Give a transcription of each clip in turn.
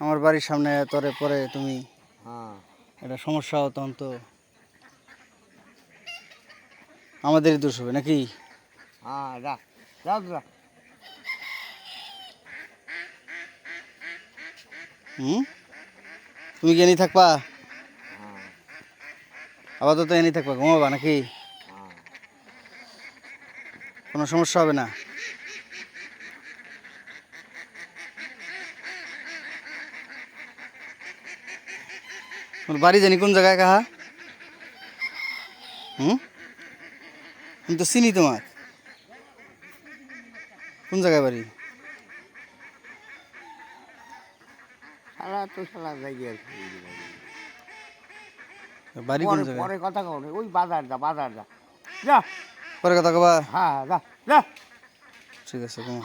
আমার বাড়ির সামনে তরে পরে তুমি হ্যাঁ। এটা সমস্যা হতো তখন তো আমাদেরই দোষ হবে নাকি? হ্যাঁ হুম? তুমি কি এনে থাকবা? হ্যাঁ। আপাতত এনে থাকবা ঘুমাবা নাকি? কোনো সমস্যা হবে না? তোমার বাড়ি জানি কোন জায়গায় কাহা? হুম? আমি তো চিনি তোমার কোন জায়গায় বাড়ি। বাড়ি কোন জায়গায়? পরে কথা কও ওই বাজার যা বাজার যা। যা। পরে কথা কবা। হ্যাঁ যা যা। ঠিক আছে তোমার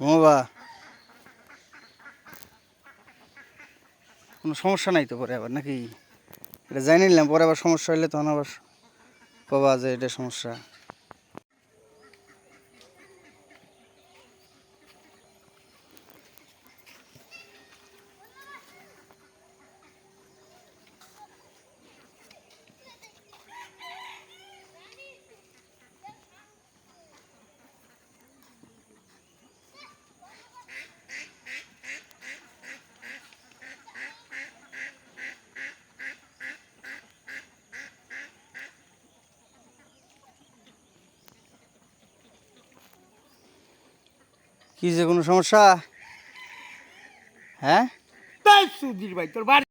ঘুমাবা কোনো সমস্যা নাই তো পরে আবার, নাকি? এটা জানি নিলাম, পরে আবার সমস্যা হলে তখন আবার কবা যে এটা সমস্যা। কি যে কোনো সমস্যা? হ্যাঁ? সুধীর ভাই তোর বাড়ি